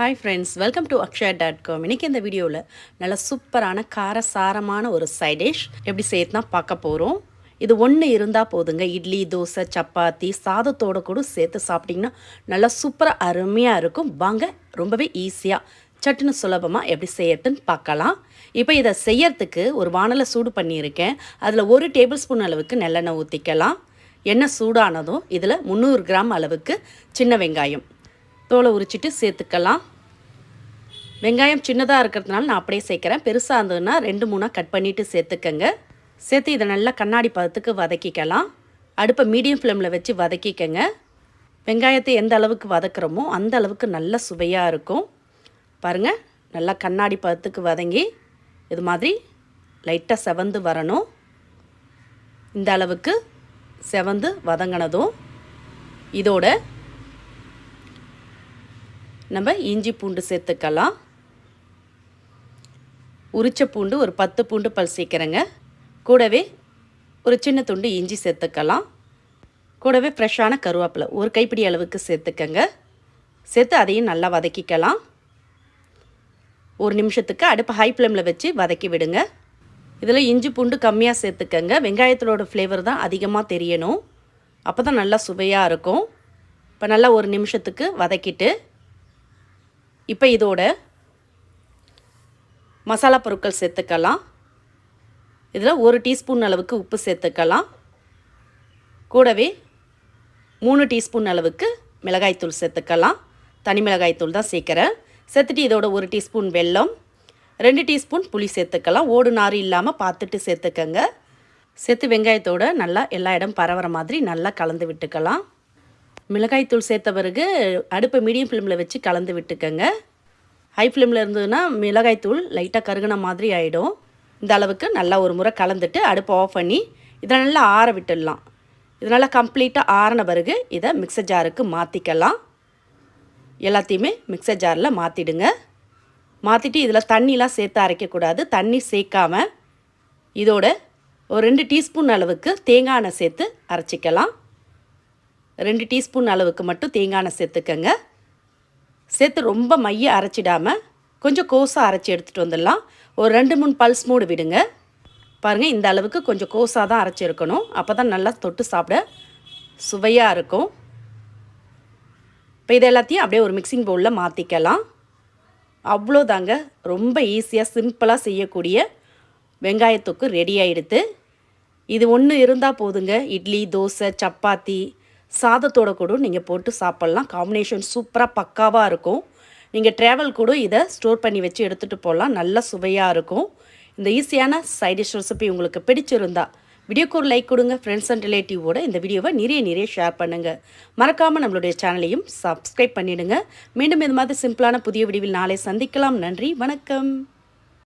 Hi friends welcome to Akshaya dot com இன்றைக்கி இந்த வீடியோவில் நல்ல சூப்பரான காரசாரமான ஒரு சைடிஷ் எப்படி சேர்த்துனா பார்க்க போகிறோம் இது ஒன்று இருந்தால் போதுங்க. இட்லி தோசை சப்பாத்தி சாதத்தோட கூட சேர்த்து சாப்பிட்டிங்கன்னா நல்லா சூப்பராக அருமையாக இருக்கும். வாங்க ரொம்பவே ஈஸியாக சட்டுன்னு சுலபமாக எப்படி செய்யறதுன்னு பார்க்கலாம். இப்போ இதை செய்யறதுக்கு ஒரு வானலை சூடு பண்ணியிருக்கேன். அதில் ஒரு டேபிள் ஸ்பூன் அளவுக்கு நல்லெண்ணெய் ஊற்றிக்கலாம் எண்ணெய் சூடானதும் இதில் முந்நூறு கிராம் அளவுக்கு சின்ன வெங்காயம். தோலை உரிச்சிட்டு சேர்த்துக்கலாம். வெங்காயம் சின்னதாக இருக்கிறதுனால நான் அப்படியே சேர்க்குறேன். பெருசாக இருந்ததுன்னா ரெண்டு மூணாக கட் பண்ணிவிட்டு சேர்த்துக்கங்க. சேர்த்து இதை நல்லா கண்ணாடி பதத்துக்கு வதக்கிக்கலாம். அடுப்பை மீடியம் ஃப்ளேமில் வச்சு வதக்கிக்கங்க. வெங்காயத்தை எந்த அளவுக்கு வதக்குறோமோ அந்த அளவுக்கு நல்ல சுவையாக இருக்கும். பாருங்கள் நல்லா கண்ணாடி பதத்துக்கு வதங்கி இது மாதிரி லைட்டாக செவந்து வரணும். இந்த அளவுக்கு செவந்து வதங்கினதும் இதோட நம்ம இஞ்சி பூண்டு சேர்த்துக்கலாம். உரிச்ச பூண்டு ஒரு பத்து பூண்டு பல் சேர்க்குறேங்க. கூடவே ஒரு சின்ன துண்டு இஞ்சி சேர்த்துக்கலாம். கூடவே ஃப்ரெஷ்ஷான கருவேப்பிலை ஒரு கைப்பிடி அளவுக்கு சேர்த்துக்கங்க. சேர்த்து அதையும் நல்லா வதக்கிக்கலாம். ஒரு நிமிஷத்துக்கு அடுப்பு ஹை ஃப்ளேமில் வச்சு வதக்கி விடுங்க. இதில் இஞ்சி பூண்டு கம்மியாக சேர்த்துக்கங்க. வெங்காயத்தோட ஃப்ளேவர் தான் அதிகமாக தெரியணும். அப்போ தான் நல்லா சுவையாக இருக்கும். இப்போ நல்லா ஒரு நிமிஷத்துக்கு வதக்கிட்டு இப்போ இதோட மசாலா பொருட்கள் சேர்த்துக்கலாம். இதில் ஒரு டீஸ்பூன் அளவுக்கு உப்பு சேர்த்துக்கலாம். கூடவே மூணு டீஸ்பூன் அளவுக்கு மிளகாய்த்தூள் சேர்த்துக்கலாம். தனி மிளகாய்த்தூள் தான் சேர்க்குறேன். சேர்த்துட்டு இதோட ஒரு டீஸ்பூன் வெல்லம் ரெண்டு டீஸ்பூன் புளி சேர்த்துக்கலாம். ஓடு நாறு இல்லாமல் பார்த்துட்டு சேர்த்துக்கங்க. சேர்த்து வெங்காயத்தோடு நல்லா எல்லா இடம் பரவுற மாதிரி நல்லா கலந்து விட்டுக்கலாம். மிளகாய்த்தூள் சேர்த்த பிறகு அடுப்பை மீடியம் ஃப்ளேமில் வச்சு கலந்து விட்டுக்கோங்க. ஹை ஃப்ளேமில் இருந்ததுன்னா மிளகாய்த்தூள் லைட்டாக கருகின மாதிரி ஆகிடும் இந்த அளவுக்கு நல்லா ஒரு முறை கலந்துட்டு அடுப்பை ஆஃப் பண்ணி இதை நல்லா ஆற விட்டுடலாம். இதனால் கம்ப்ளீட்டாக ஆறின பிறகு இதை மிக்சர் ஜாருக்கு மாற்றிக்கலாம் எல்லாத்தையுமே மிக்சர் ஜாரில் மாற்றிடுங்க மாற்றிட்டு இதில் தண்ணிலாம் சேர்த்து அரைக்கக்கூடாது. தண்ணி சேர்க்காம இதோட ஒரு ரெண்டு டீஸ்பூன் அளவுக்கு தேங்காய் எண்ணெய் சேர்த்து அரைச்சிக்கலாம். ரெண்டு டீஸ்பூன் அளவுக்கு மட்டும் தேங்காய் எண்ணெய் சேர்த்துக்கங்க. சேர்த்து ரொம்ப மைய அரைச்சிடாமல் கொஞ்சம் கோஸாக அரைச்சி எடுத்துகிட்டு வந்துடலாம். ஒரு ரெண்டு மூணு பல்ஸ் மூடு விடுங்க. பாருங்கள் இந்த அளவுக்கு கொஞ்சம் கோஸாக தான் அரைச்சிருக்கணும். அப்போ தான் நல்லா தொட்டு சாப்பிட சுவையாக இருக்கும். இப்போ இது எல்லாத்தையும் அப்படியே ஒரு மிக்சிங் பவுலில் மாற்றிக்கலாம் அவ்வளோதாங்க. ரொம்ப ஈஸியாக சிம்பிளாக செய்யக்கூடிய வெங்காயத்தொக்கு ரெடி ஆகிடுது இது ஒன்று இருந்தால் போதுங்க. இட்லி தோசை சப்பாத்தி சாதத்தோட கூட நீங்கள் போட்டு சாப்பிட்லாம். காம்பினேஷன் சூப்பராக பக்காவாக இருக்கும். நீங்கள் ட்ராவல் கூட இதை ஸ்டோர் பண்ணி வச்சு எடுத்துகிட்டு போகலாம் நல்ல சுவையாக இருக்கும். இந்த ஈஸியான சைடிஷ் ரெசிபி உங்களுக்கு பிடிச்சிருந்தா வீடியோக்கு ஒரு லைக் கொடுங்க. ஃப்ரெண்ட்ஸ் அண்ட் ரிலேட்டிவோட இந்த வீடியோவை நிறைய நிறைய ஷேர் பண்ணுங்கள் மறக்காமல் நம்மளுடைய சேனலையும் சப்ஸ்கிரைப் பண்ணிவிடுங்க மீண்டும் இது மாதிரி சிம்பிளான புதிய வீடியோவில் நாளை சந்திக்கலாம். நன்றி. வணக்கம்.